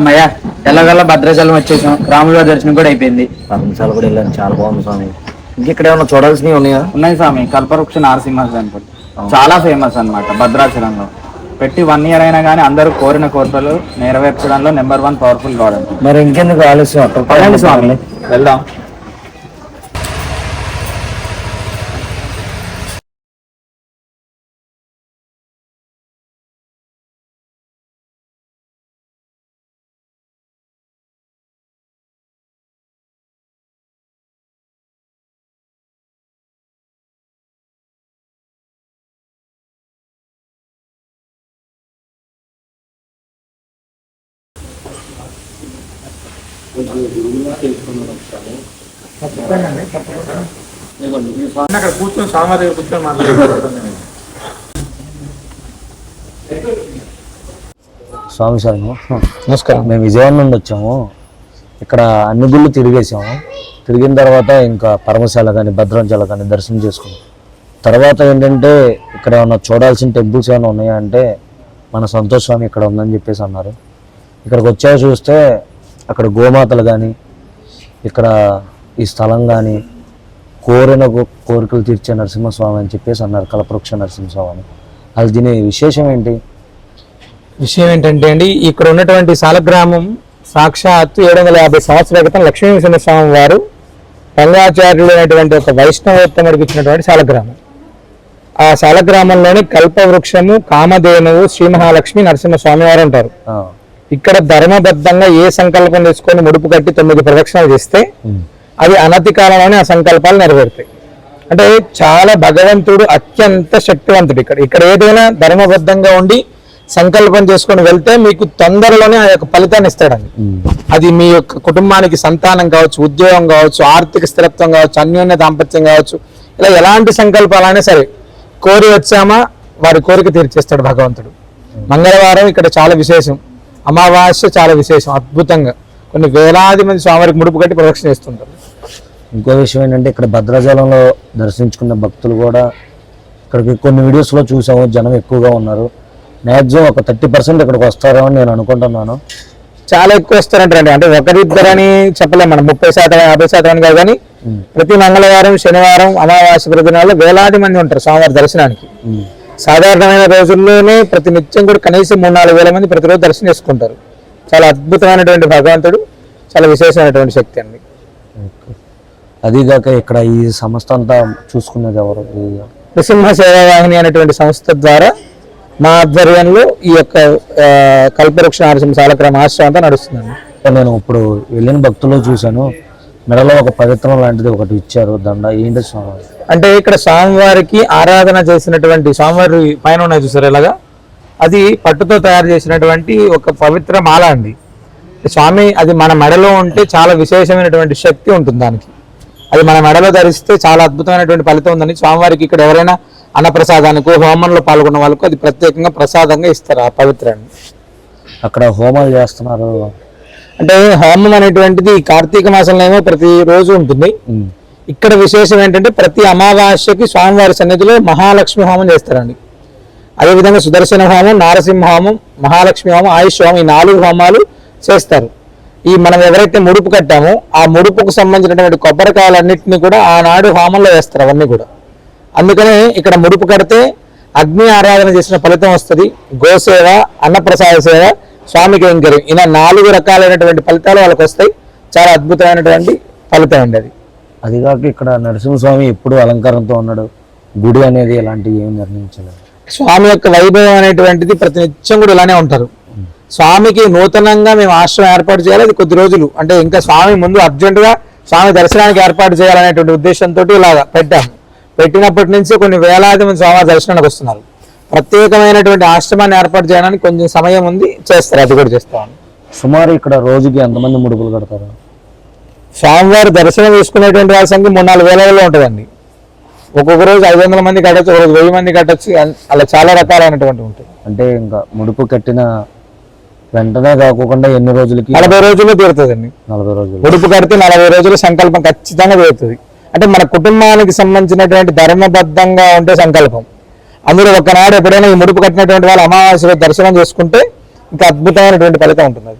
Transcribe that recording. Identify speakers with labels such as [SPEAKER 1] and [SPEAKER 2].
[SPEAKER 1] అమ్మయ్య ఎల్లగల్ల భద్రాచలం వచ్చేసాం. రాముల దర్శనం కూడా అయిపోయింది.
[SPEAKER 2] పర్మశాల కూడా వెళ్ళాను చాలా బాగుంది స్వామి. ఇంకెక్కడ ఏమైనా చూడాల్సినవి ఉన్నాయా?
[SPEAKER 1] ఉన్నాయి స్వామి. కల్పవృక్ష నరసింహ టెంపుల్. చాలా ఫేమస్ అన్నమాట భద్రాచలంలో. పెట్టి వన్ ఇయర్ అయినా కానీ అందరూ కోరిన కోరికలు నెరవేర్చడంలో నెంబర్ వన్ పవర్ఫుల్ గాడ్
[SPEAKER 2] మరి ఇంకెందుకు ఆలస్యం? అక్కడ
[SPEAKER 1] స్వామి. వెళ్దాం.
[SPEAKER 3] అక్కడ కూర్చొని దగ్గర కూర్చొని
[SPEAKER 2] స్వామి శరణు
[SPEAKER 3] నమస్కారం.
[SPEAKER 2] మేము విజయవాడ నుండి వచ్చాము. ఇక్కడ అన్ని గుళ్ళు తిరిగేసాము. తిరిగిన తర్వాత ఇంకా పరమశాల కానీ భద్రాంచాల కానీ దర్శనం చేసుకున్నాం. తర్వాత ఏంటంటే ఇక్కడ ఏమన్నా చూడాల్సిన టెంపుల్స్ ఏమైనా ఉన్నాయా అంటే మన సంతోష్ స్వామి ఇక్కడ ఉందని చెప్పేసి అన్నారు. ఇక్కడికి వచ్చా చూస్తే అక్కడ గోమాతలు కానీ ఇక్కడ ఈ స్థలం కానీ కోరిన కోరికలు తీర్చే నరసింహస్వామి అని చెప్పేసి అన్నారు కలపవృక్ష నరసింహస్వామి. అది దీని విశేషం ఏంటి?
[SPEAKER 3] విషయం ఏంటంటే అండి ఇక్కడ ఉన్నటువంటి సాలగ్రామం సాక్షాత్తు ఏడు వందల యాభై సంవత్సరాల క్రితం లక్ష్మీ స్వామి వారు రంగాచార్యుడు అనేటువంటి ఒక వైష్ణవోత్తముడికి ఇచ్చినటువంటి సాలగ్రామం. ఆ సాలగ్రామంలోని కల్పవృక్షము కామధేనువు శ్రీ మహాలక్ష్మి నరసింహ స్వామి వారు ఉంటారు ఇక్కడ ధర్మబద్ధంగా ఏ సంకల్పం తీసుకొని ముడుపు కట్టి తొమ్మిది ప్రదక్షిణలు చేస్తే అవి అనతి కాలంలోనే ఆ సంకల్పాలు నెరవేరుతాయి. అంటే చాలా భగవంతుడు అత్యంత శక్తివంతుడు ఇక్కడ. ఇక్కడ ఏదైనా ధర్మబద్ధంగా ఉండి సంకల్పం చేసుకొని వెళ్తే మీకు తొందరలోనే ఆ యొక్క ఫలితాన్ని ఇస్తాడండి. అది మీ యొక్క కుటుంబానికి సంతానం కావచ్చు ఉద్యోగం కావచ్చు ఆర్థిక స్థిరత్వం కావచ్చు అన్యోన్య దాంపత్యం కావచ్చు ఇలా ఎలాంటి సంకల్పాలైనా సరే కోరి వచ్చామా వారి కోరిక తీర్చేస్తాడు భగవంతుడు. మంగళవారం ఇక్కడ చాలా విశేషం. అమావాస్య చాలా విశేషం అద్భుతంగా. కొన్ని వేలాది మంది స్వామివారికి ముడుపు కట్టి ప్రదక్షిణ చేస్తుంటారు.
[SPEAKER 2] ఇంకో విషయం ఏంటంటే ఇక్కడ భద్రాచలంలో దర్శించుకున్న భక్తులు కూడా ఇక్కడికి కొన్ని వీడియోస్లో చూసాము జనం ఎక్కువగా ఉన్నారు. మ్యాక్సిమం ఒక థర్టీ పర్సెంట్ ఇక్కడికి వస్తారో అని నేను అనుకుంటున్నాను.
[SPEAKER 3] చాలా ఎక్కువ వస్తారంటారండి. అంటే ఒకరిద్దరని చెప్పలేం మనం ముప్పై శాతం యాభై శాతం అని కాదు కానీ ప్రతి మంగళవారం శనివారం అమావాస్య ప్రతినాళ్ళు వేలాది మంది ఉంటారు స్వామివారి దర్శనానికి. సాధారణమైన రోజుల్లోనే ప్రతి నిత్యం కూడా కనీసం మూడు నాలుగు వేల మంది ప్రతిరోజు దర్శనం చేసుకుంటారు. చాలా అద్భుతమైనటువంటి భగవంతుడు చాలా విశేషమైనటువంటి శక్తి అండి.
[SPEAKER 2] అదీగాక ఇక్కడ ఈ సంస్థ అంతా చూసుకునేది ఎవరు?
[SPEAKER 3] నృసింహ సేవావాహిని అనేటువంటి సంస్థ ద్వారా మా ఆధ్వర్యంలో ఈ యొక్క కల్పవృక్ష నరసింహ సాలక్రమ ఆశ్రమం అంతా నడుస్తుందండి.
[SPEAKER 2] నేను ఇప్పుడు వెళ్ళిన భక్తులు చూశాను. మెడలో ఒక పవిత్రం లాంటిది ఒకటి ఇచ్చారు దండ. ఏంటి స్వామి?
[SPEAKER 3] అంటే ఇక్కడ స్వామివారికి ఆరాధన చేసినటువంటి స్వామివారి పైన ఉన్నాయి చూసారు ఇలాగా? అది పట్టుతో తయారు చేసినటువంటి ఒక పవిత్ర మాల అండి. స్వామి అది మన మెడలో ఉంటే చాలా విశేషమైనటువంటి శక్తి ఉంటుంది దానికి. అది మన మెడలో ధరిస్తే చాలా అద్భుతమైనటువంటి ఫలితం ఉందని స్వామివారికి ఇక్కడ ఎవరైనా అన్నప్రసాదానికి హోమంలో పాల్గొన్న వాళ్ళకు అది ప్రత్యేకంగా ప్రసాదంగా ఇస్తారు ఆ పవిత్రాన్ని.
[SPEAKER 2] అక్కడ హోమాలు చేస్తున్నారు.
[SPEAKER 3] అంటే హోమం అనేటువంటిది కార్తీక మాసంలో ఏమో ప్రతి రోజు ఉంటుంది. ఇక్కడ విశేషం ఏంటంటే ప్రతి అమావాస్యకి స్వామివారి సన్నిధిలో మహాలక్ష్మి హోమం చేస్తారండి. అదేవిధంగా సుదర్శన హోమం నారసింహ హోమం మహాలక్ష్మి హోమం ఆయుష్ హోమం ఈ నాలుగు హోమాలు చేస్తారు. ఈ మనం ఎవరైతే ముడుపు కట్టామో ఆ ముడుపుకు సంబంధించినటువంటి కొబ్బరికాయలన్నింటినీ కూడా ఆనాడు హోమంలో వేస్తారు అవన్నీ కూడా. అందుకనే ఇక్కడ ముడుపు కడితే అగ్ని ఆరాధన చేసిన ఫలితం వస్తుంది. గోసేవ అన్నప్రసాద సేవ స్వామి కైంకర్యం ఇలా నాలుగు రకాలైనటువంటి ఫలితాలు వాళ్ళకి వస్తాయి. చాలా అద్భుతమైనటువంటి ఫలితం అండి అది.
[SPEAKER 2] అదిగాక ఇక్కడ నరసింహస్వామి ఎప్పుడు అలంకారంతో ఉన్నాడు. గుడి అనేది ఎలాంటివి ఏమి నిర్ణయించలేదు.
[SPEAKER 3] స్వామి యొక్క వైభవం అనేటువంటిది ప్రతి నిత్యం కూడా ఇలానే ఉంటారు. స్వామికి నూతనంగా మేము ఆశ్రమం ఏర్పాటు చేయాలి. అది కొద్ది రోజులు. అంటే ఇంకా స్వామి ముందు అర్జెంట్గా స్వామి దర్శనానికి ఏర్పాటు చేయాలనేటువంటి ఉద్దేశంతో ఇలాగా పెట్టాము. పెట్టినప్పటి నుంచి కొన్ని వేలాది మంది స్వామి దర్శనానికి వస్తున్నారు. ప్రత్యేకమైనటువంటి ఆశ్రమాన్ని ఏర్పాటు చేయడానికి కొంచెం సమయం ఉంది. చేస్తారు. అది కూడా చేస్తాం.
[SPEAKER 2] సుమారు ఇక్కడ రోజుకి ఎంతమంది ముడుపులు కడతారు?
[SPEAKER 3] స్వామివారి దర్శనం చేసుకునేటువంటి వాళ్ళ సంఖ్య మూడు నాలుగు వేలలో ఉంటుందండి. ఒక్కొక్క రోజు ఐదు వందల మంది కట్టచ్చు ఒక రోజు వెయ్యి మంది కట్టచ్చు. అలా చాలా రకాలైనటువంటి ఉంటాయి.
[SPEAKER 2] అంటే ఇంకా ముడుపు కట్టిన వెంటనే కాకుండా ఎన్ని రోజులకి?
[SPEAKER 3] నలభై రోజుల్లో తీరుతుందండి.
[SPEAKER 2] నలభై రోజులు.
[SPEAKER 3] ముడుపు కడితే నలభై రోజుల సంకల్పం ఖచ్చితంగా తీరుతుంది. అంటే మన కుటుంబానికి సంబంధించినటువంటి ధర్మబద్ధంగా ఉంటే సంకల్పం. అందులో ఒకనాడు ఎప్పుడైనా ఈ ముడుపు కట్టినటువంటి వాళ్ళు అమావాస్య దర్శనం చేసుకుంటే ఇంకా అద్భుతమైనటువంటి ఫలితం ఉంటుంది